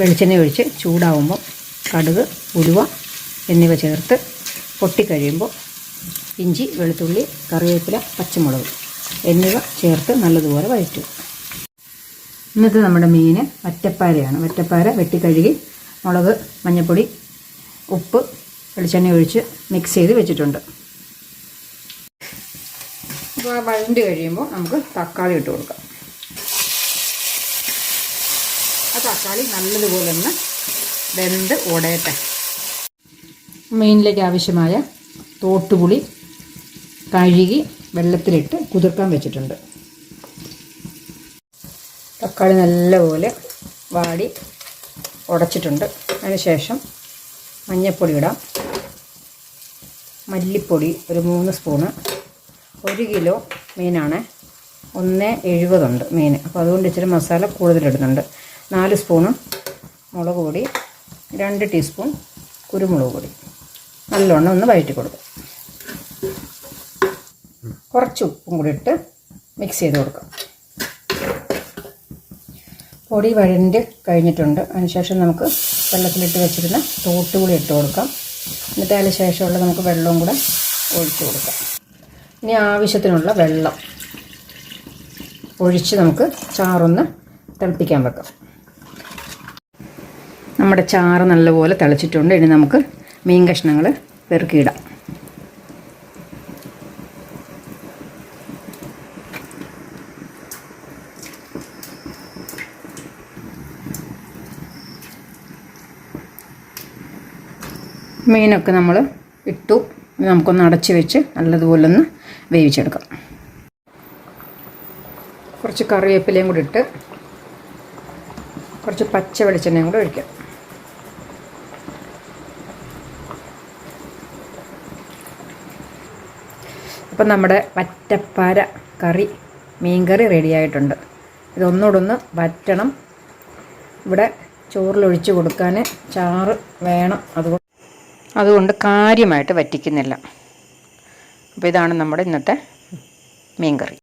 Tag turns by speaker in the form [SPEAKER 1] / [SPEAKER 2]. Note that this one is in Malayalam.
[SPEAKER 1] വെളിച്ചെണ്ണ ഒഴിച്ച് ചൂടാവുമ്പോൾ കടുക് ഉലുവ എന്നിവ ചേർത്ത് പൊട്ടിക്കഴിയുമ്പോൾ ഇഞ്ചി വെളുത്തുള്ളി കറിവേപ്പില പച്ചമുളക് എന്നിവ ചേർത്ത് നല്ലതുപോലെ വഴറ്റും. ഇന്നത്തെ നമ്മുടെ മീൻ വറ്റപ്പാരയാണ്. വറ്റപ്പാര വെട്ടിക്കഴുകി മുളക് മഞ്ഞൾപ്പൊടി ഉപ്പ് വെളിച്ചെണ്ണ ഒഴിച്ച് മിക്സ് ചെയ്ത് വെച്ചിട്ടുണ്ട്. വഴണ്ട് കഴിയുമ്പോൾ നമുക്ക് തക്കാളി ഇട്ട് കൊടുക്കാം. ആ തക്കാളി നല്ലതുപോലെ ഒന്ന് വെന്ത് ഓടയട്ടെ. മീനിലേക്ക് ആവശ്യമായ തോട്ടുപുളി കഴുകി വെള്ളത്തിലിട്ട് കുതിർക്കാൻ വെച്ചിട്ടുണ്ട്. തക്കാളി നല്ലപോലെ വാടി ഉടച്ചിട്ടുണ്ട്. അതിനുശേഷം മഞ്ഞൾപ്പൊടി ഇടാം. മല്ലിപ്പൊടി ഒരു മൂന്ന് സ്പൂണ്. ഒരു കിലോ മീനാണ്. ഒന്ന് എഴുപതുണ്ട് മീൻ. അപ്പോൾ അതുകൊണ്ട് ഇച്ചിരി മസാല കൂടുതലിടുന്നുണ്ട്. നാല് സ്പൂണ് മുളക് പൊടി രണ്ട് ടീസ്പൂൺ കുരുമുളക് പൊടി. നല്ലോണം ഒന്ന് വഴറ്റി കൊടുക്കും. കുറച്ച് ഉപ്പും കൂടി ഇട്ട് മിക്സ് ചെയ്ത് കൊടുക്കാം. പൊടി വഴണ്ട് കഴിഞ്ഞിട്ടുണ്ട്. അതിനുശേഷം നമുക്ക് വെള്ളത്തിലിട്ട് വെച്ചിരുന്ന തോട്ടുകൂടി ഇട്ട് കൊടുക്കാം. എന്നിട്ട് അതിന് ശേഷമുള്ള നമുക്ക് വെള്ളവും കൂടെ ഒഴിച്ച് കൊടുക്കാം. ഇനി ആവശ്യത്തിനുള്ള വെള്ളം ഒഴിച്ച് നമുക്ക് ചാറൊന്ന് തിളപ്പിക്കാൻ വെക്കാം. നമ്മുടെ ചാറ് നല്ലപോലെ തിളച്ചിട്ടുണ്ട്. ഇനി നമുക്ക് മീൻ കഷ്ണങ്ങൾ പെറുക്കിയിടാം. മീനൊക്കെ നമ്മൾ ഇട്ടു. നമുക്കൊന്ന് അടച്ച് വെച്ച് നല്ലതുപോലെ ഒന്ന് വേവിച്ചെടുക്കാം. കുറച്ച് കറിവേപ്പിലയും കൂടി ഇട്ട് കുറച്ച് പച്ച വെളിച്ചെണ്ണയും കൂടെ ഒഴിക്കാം. അപ്പം നമ്മുടെ വറ്റപ്പാര കറി മീൻകറി റെഡിയായിട്ടുണ്ട് ഇതൊന്നുകൂടൊന്ന് വറ്റണം. ഇവിടെ ചോറിലൊഴിച്ച് കൊടുക്കാൻ ചാറ് വേണം. അതുകൊണ്ട് അതുകൊണ്ട് കാര്യമായിട്ട് വറ്റിക്കുന്നില്ല. അപ്പോൾ ഇതാണ് നമ്മുടെ ഇന്നത്തെ മീൻകറി